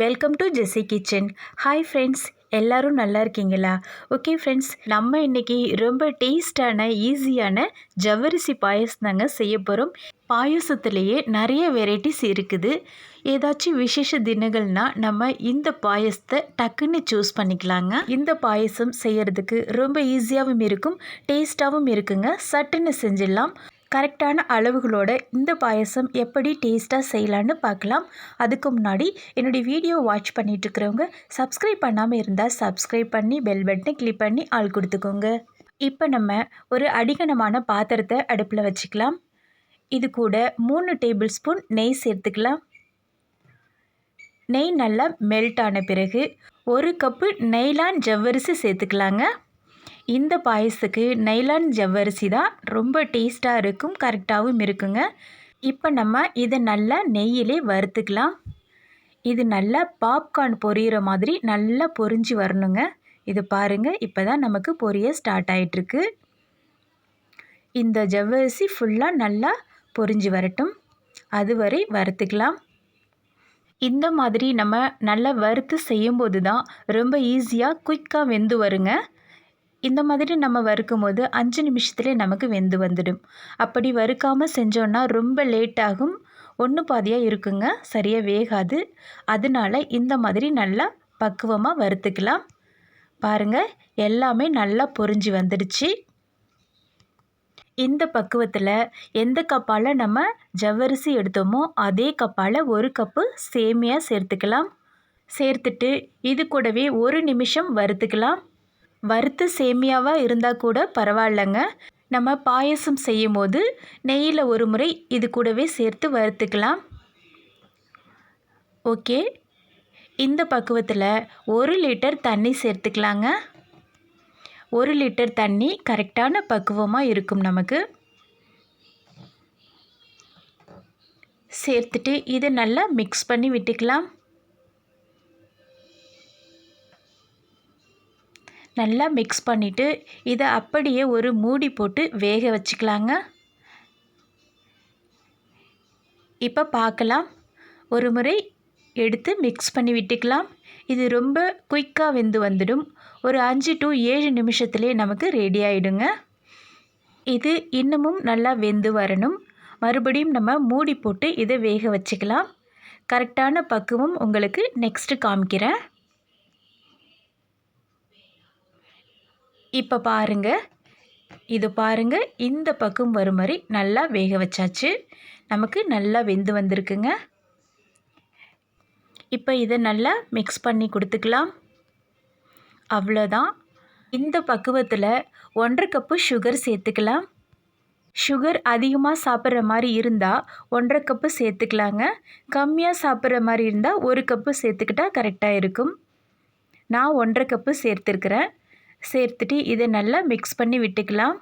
Welcome to Jessie kitchen hi friends எல்லாரும் நல்லா இருக்கீங்களா? ஓகே ஃப்ரெண்ட்ஸ் நம்ம இன்றைக்கி ரொம்ப டேஸ்டான ஈஸியான ஜவ்வரிசி பாயசம் தாங்க செய்ய போகிறோம் பாயசத்துலேயே நிறைய வெரைட்டிஸ் இருக்குது. ஏதாச்சும் விசேஷ தினங்கள்னால் நம்ம இந்த பாயசத்தை டக்குன்னு சூஸ் பண்ணிக்கலாங்க. இந்த பாயசம் செய்கிறதுக்கு ரொம்ப ஈஸியாகவும் இருக்கும் டேஸ்ட்டாகவும் இருக்குங்க. சட்டுன்னு செஞ்சிடலாம். கரெக்டான அளவுகளோட இந்த பாயசம் எப்படி டேஸ்ட்டாக செய்யலான்னு பார்க்கலாம். அதுக்கு முன்னாடி என்னுடைய வீடியோ வாட்ச் பண்ணிகிட்ருக்கிறவங்க சப்ஸ்கிரைப் பண்ணாமல் இருந்தால் சப்ஸ்கிரைப் பண்ணி பெல் பட்டனை கிளிக் பண்ணி ஆள் கொடுத்துக்கோங்க. இப்போ நம்ம ஒரு அடிகனமான பாத்திரத்தை அடுப்பில் வச்சுக்கலாம். இது கூட மூணு டேபிள் ஸ்பூன் நெய் சேர்த்துக்கலாம். நெய் நல்லா மெல்ட் ஆன பிறகு ஒரு கப்பு நெய்லான் ஜவ்வரிசி சேர்த்துக்கலாங்க. இந்த பாயசத்துக்கு நைலான் ஜவ்வரிசி தான் ரொம்ப டேஸ்ட்டாக இருக்கும் கரெக்டாகவும் இருக்குங்க. இப்போ நம்ம இதை நல்லா நெய்யிலே வறுத்துக்கலாம். இது நல்லா பாப்கார்ன் பொரியிற மாதிரி நல்லா பொரிஞ்சு வரணுங்க. இது பாருங்கள் இப்போ தான் நமக்கு பொரிய ஸ்டார்ட் ஆகிட்டுருக்கு இந்த ஜவ்வரிசி ஃபுல்லாக நல்லா பொரிஞ்சு வரட்டும். அதுவரை வறுத்துக்கலாம். இந்த மாதிரி நம்ம நல்லா வறுத்து செய்யும்போது தான் ரொம்ப ஈஸியாக குயிக்காக வெந்து வருங்க. இந்த மாதிரி நம்ம வறுக்கும் போது அஞ்சு நிமிஷத்துலேயே நமக்கு வெந்து வந்துடும். அப்படி வறுக்காமல் செஞ்சோன்னா ரொம்ப லேட் ஆகும். ஒன்று பாதியாக இருக்குங்க. சரியாக வேகாது. அதனால இந்த மாதிரி நல்லா பக்குவமாக வறுத்துக்கலாம். பாருங்கள் எல்லாமே நல்லா பொறிஞ்சு வந்துடுச்சு. இந்த பக்குவத்தில் எந்த கப்பால் நம்ம ஜவ்வரிசி எடுத்தோமோ அதே கப்பால் ஒரு கப்பு சேமியா சேர்த்துக்கலாம். சேர்த்துட்டு இது கூடவே ஒரு நிமிஷம் வறுத்துக்கலாம். வறுத்து சேமியாவாக இருந்தால் கூட பரவாயில்லைங்க. நம்ம பாயசம் செய்யும் போது நெய்யில் ஒரு முறை இது கூடவே சேர்த்து வறுத்துக்கலாம். ஓகே. இந்த பக்குவத்தில் ஒரு லிட்டர் தண்ணி சேர்த்துக்கலாங்க. ஒரு லிட்டர் தண்ணி கரெக்டான பக்குவமாக இருக்கும் நமக்கு. சேர்த்துட்டு இதை நல்லா மிக்ஸ் பண்ணி விட்டுக்கலாம். நல்லா மிக்ஸ் பண்ணிவிட்டு இதை அப்படியே ஒரு மூடி போட்டு வேக வச்சுக்கலாங்க. இப்போ பார்க்கலாம். ஒரு முறை எடுத்து மிக்ஸ் பண்ணி விட்டுக்கலாம். இது ரொம்ப குயிக்காக வெந்து வந்துடும். ஒரு அஞ்சு டு ஏழு நிமிஷத்துலேயே நமக்கு ரெடி ஆகிடுங்க இது இன்னமும் நல்லா வெந்து வரணும். மறுபடியும் நம்ம மூடி போட்டு இதை வேக வச்சுக்கலாம். கரெக்டான பக்குவம் உங்களுக்கு நெக்ஸ்ட்டு காமிக்கிறேன். இப்போ பாருங்கள் இது பாருங்கள் இந்த பக்கம் வரும் மாதிரி நல்லா வேக வச்சாச்சு. நமக்கு நல்லா வெந்து வந்திருக்குங்க. இப்போ இதை நல்லா மிக்ஸ் பண்ணி கொடுத்துக்கலாம். அவ்வளோதான். இந்த பக்குவத்தில் ஒன்றரை கப்பு சுகர் சேர்த்துக்கலாம். சுகர் அதிகமாக சாப்பிட்ற மாதிரி இருந்தால் ஒன்றரை கப்பு சேர்த்துக்கலாங்க. கம்மியாக சாப்பிட்ற மாதிரி இருந்தால் ஒரு கப்பு சேர்த்துக்கிட்டால் கரெக்டாக இருக்கும். நான் ஒன்றரை கப்பு சேர்த்துருக்குறேன். சேர்த்துட்டு இதை நல்லா மிக்ஸ் பண்ணி விட்டுக்கலாம்.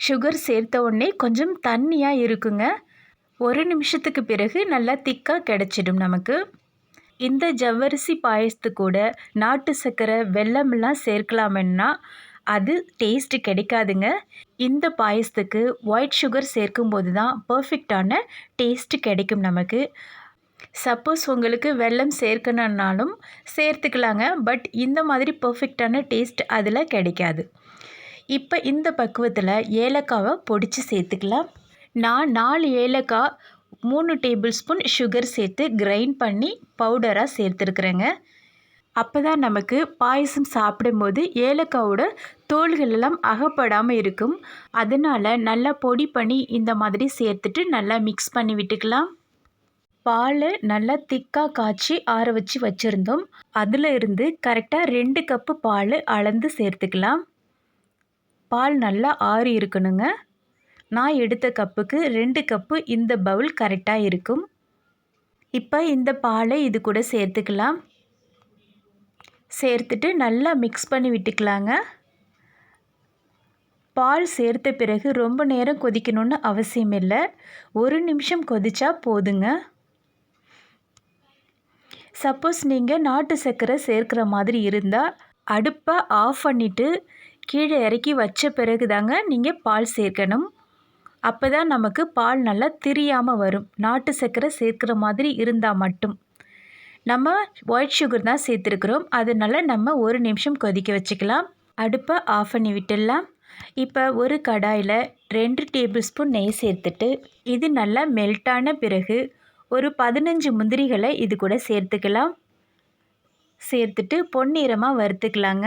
சுகர் சேர்த்த உடனே கொஞ்சம் தண்ணியாக இருக்குங்க. ஒரு நிமிஷத்துக்கு பிறகு நல்லா திக்காக கிடச்சிடும் நமக்கு. இந்த ஜவ்வரிசி பாயசத்து கூட நாட்டு சர்க்கரை வெல்லம்லாம் சேர்க்கலாமென்னா அது டேஸ்ட்டு கிடைக்காதுங்க. இந்த பாயசத்துக்கு ஒயிட் சுகர் சேர்க்கும்போது தான் பர்ஃபெக்டான டேஸ்ட்டு கிடைக்கும் நமக்கு. சப்போஸ் உங்களுக்கு வெல்லம் சேர்க்கணுன்னாலும் சேர்த்துக்கலாங்க. பட் இந்த மாதிரி பர்ஃபெக்டான டேஸ்ட் அதில் கிடைக்காது. இப்போ இந்த பக்குவத்தில் ஏலக்காவை பொடித்து சேர்த்துக்கலாம். நான் நாலு ஏலக்காய் மூணு டேபிள் ஸ்பூன் சுகர் சேர்த்து கிரைண்ட் பண்ணி பவுடராக சேர்த்துருக்குறேங்க. அப்போ தான் நமக்கு பாயசம் சாப்பிடும்போது ஏலக்காவோட தோள்கள் எல்லாம் அகப்படாமல் இருக்கும். அதனால் நல்லா பொடி பண்ணி இந்த மாதிரி சேர்த்துட்டு நல்லா மிக்ஸ் பண்ணி விட்டுக்கலாம். பால் நல்லா திக்காக காய்ச்சி ஆற வச்சு வச்சுருந்தோம். அதில் இருந்து கரெக்டாக ரெண்டு கப்பு பால் அளந்து சேர்த்துக்கலாம். பால் நல்லா ஆறி இருக்கணுங்க. நான் எடுத்த கப்புக்கு ரெண்டு கப்பு இந்த பவுல் கரெக்டாக இருக்கும். இப்போ இந்த பாலை இது கூட சேர்த்துக்கலாம். சேர்த்துட்டு நல்லா மிக்ஸ் பண்ணி விட்டுக்கலாங்க. பால் சேர்த்த பிறகு ரொம்ப நேரம் கொதிக்கணும்னு அவசியம் இல்லை. ஒரு நிமிஷம் கொதிச்சா போதுங்க. சப்போஸ் நீங்கள் நாட்டு சர்க்கரை சேர்க்குற மாதிரி இருந்தால் அடுப்பை ஆஃப் பண்ணிவிட்டு கீழே இறக்கி வச்ச பிறகு தாங்க நீங்கள் பால் சேர்க்கணும். அப்போ தான் நமக்கு பால் நல்லா திரியாமல் வரும். நாட்டு சர்க்கரை சேர்க்குற மாதிரி இருந்தால் மட்டும். நம்ம ஒயிட் சுகர் தான் சேர்த்துருக்குறோம். அதனால நம்ம ஒரு நிமிஷம் கொதிக்க வச்சுக்கலாம். அடுப்பை ஆஃப் பண்ணி விட்டுடலாம். இப்போ ஒரு கடாயில் ரெண்டு டேபிள் ஸ்பூன் நெய் சேர்த்துட்டு இது நல்லா மெல்ட்டான பிறகு ஒரு பதினஞ்சு முந்திரிகளை இது கூட சேர்த்துக்கலாம். சேர்த்துட்டு பொன்னிறமாக வறுத்துக்கலாங்க.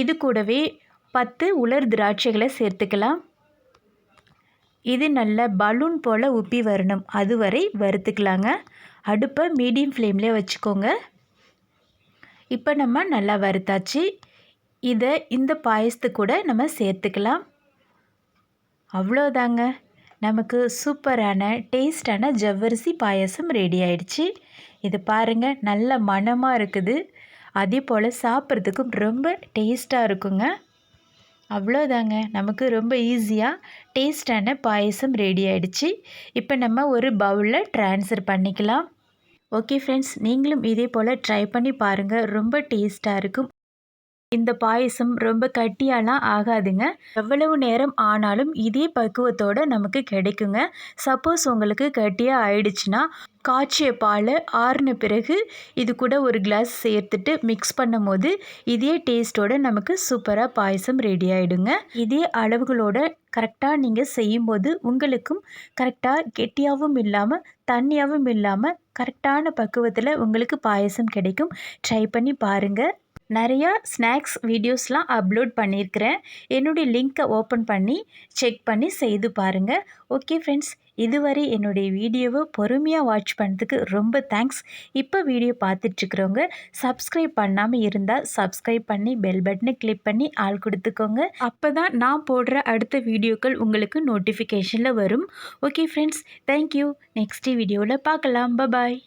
இது கூடவே பத்து உலர் திராட்சைகளை சேர்த்துக்கலாம். இது நல்ல பலூன் போல் உப்பி வரணும். அதுவரை வறுத்துக்கலாங்க. அடுப்பை மீடியம் ஃப்ளேம்லேயே வச்சுக்கோங்க. இப்போ நம்ம நல்லா வறுத்தாச்சு. இதை இந்த பாயசத்து கூட நம்ம சேர்த்துக்கலாம். அவ்வளோதாங்க. நமக்கு சூப்பரான டேஸ்டான ஜவ்வரிசி பாயசம் ரெடி ஆயிடுச்சு. இது பாருங்கள் நல்ல மணமாக இருக்குது. அதே போல் சாப்பிட்றதுக்கும் ரொம்ப டேஸ்ட்டாக இருக்குங்க. அவ்வளோதாங்க. நமக்கு ரொம்ப ஈஸியாக டேஸ்டான பாயசம் ரெடி ஆயிடுச்சு. இப்போ நம்ம ஒரு பவுலில் ட்ரான்ஸ்ஃபர் பண்ணிக்கலாம். ஓகே ஃப்ரெண்ட்ஸ் நீங்களும் இதே போல் ட்ரை பண்ணி பாருங்கள் ரொம்ப டேஸ்ட்டாக இருக்கும். இந்த பாயசம் ரொம்ப கட்டியாலாம் ஆகாதுங்க. எவ்வளவு நேரம் ஆனாலும் இதே பக்குவத்தோடு நமக்கு கிடைக்குங்க. சப்போஸ் உங்களுக்கு கட்டியாக ஆயிடுச்சுன்னா காய்ச்சிய பால் ஆறின பிறகு இது கூட ஒரு கிளாஸ் சேர்த்துட்டு மிக்ஸ் பண்ணும் போது இதே டேஸ்ட்டோட நமக்கு சூப்பராக பாயசம் ரெடி ஆகிடுங்க இதே அளவுகளோட கரெக்டாக நீங்கள் செய்யும்போது உங்களுக்கும் கரெக்டாக கெட்டியாகவும் இல்லாமல் தண்ணியாகவும் இல்லாமல் கரெக்டான பக்குவத்தில் உங்களுக்கு பாயசம் கிடைக்கும். ட்ரை பண்ணி பாருங்கள் நிறையா ஸ்நாக்ஸ் வீடியோஸ்லாம் அப்லோட் பண்ணியிருக்கிறேன். என்னுடைய லிங்க்கை ஓப்பன் பண்ணி செக் பண்ணி செய்து பாருங்கள் ஓகே ஃப்ரெண்ட்ஸ் இதுவரை என்னுடைய வீடியோவை பொறுமையாக வாட்ச் பண்ணதுக்கு ரொம்ப தேங்க்ஸ். இப்போ வீடியோ பார்த்துட்ருக்குறவங்க சப்ஸ்கிரைப் பண்ணாமல் இருந்தால் சப்ஸ்கிரைப் பண்ணி பெல் பட்டனை கிளிக் பண்ணி ஆள் கொடுத்துக்கோங்க. அப்போ தான் நான் போடுற அடுத்த வீடியோக்கள் உங்களுக்கு நோட்டிஃபிகேஷனில் வரும். ஓகே ஃப்ரெண்ட்ஸ் தேங்க்யூ நெக்ஸ்ட் வீடியோவில் பார்க்கலாம். பபாய்